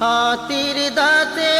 হাতির দাঁতে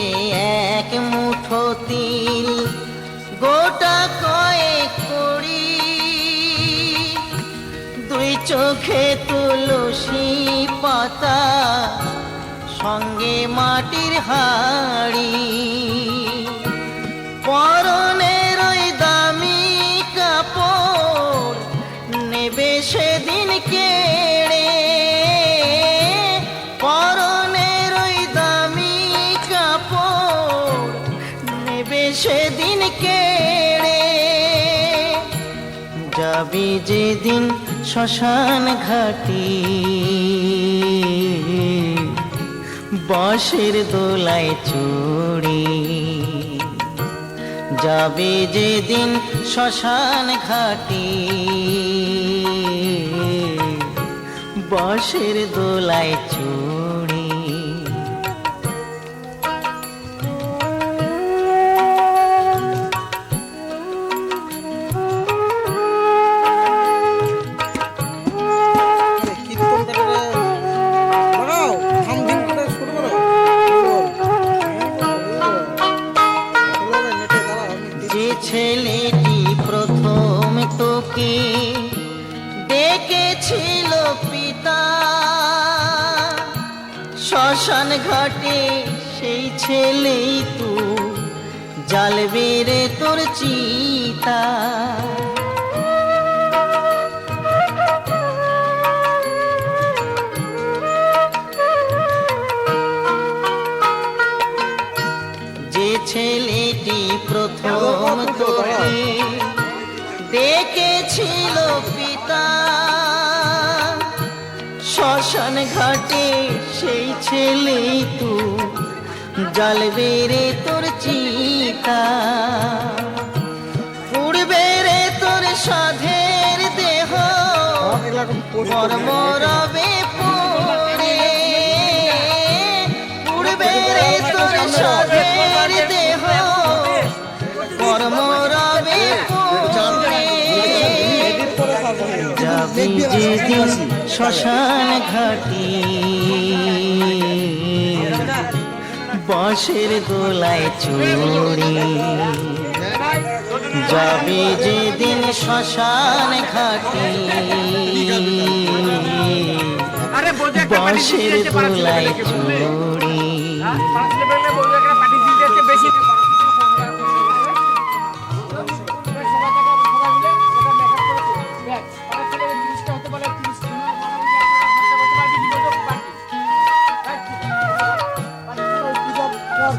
চোখে তুলসী পাতা, সঙ্গে মাটির হাড়ি। পরনের ওই দামি কাপড় নেবে সেদিন কেড়ে। পরনের ওই দামি কাপড় নেবে সেদিন কেড়ে। যাবি যেদিন শ্মশান ঘাটি। বাঁশের দোলায় চুড়ি। যাবে যেদিন শ্মশান ঘাটি। বাঁশের দোলায় চড়ি। শ্মশান ঘাটে সেই ছেলেই তু জাল বেড়ে তোর চিতা। যে ছেলেটি প্রথম শ্মশান ঘাটে সেই ছেলে তু জ্বালবে রে তোর চিতা। উড়বে রে তোর সাধের দেহ এরকম পোস্ট কর্ম রবে পড়ে। উড়বে রে তোর সাধের দেহ কর্ম রবে পড়ে। যাবি যেদিন শ্মশান ঘাটি। বাঁশের দোলায় চড়ি। যাবি যেদিন শ্মশান ঘাটি। বাঁশের বুঝলে? চড়ি।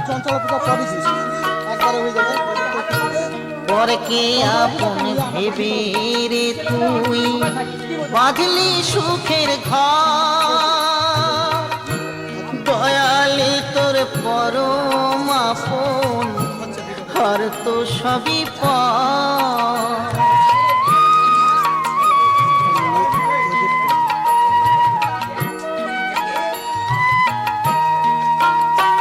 চঞ্চল পূজা পরকে আপন ভেবে রে তুই? বাঁধলি সুখের ঘর। তোর পরম আপন। হর তো সবই পর।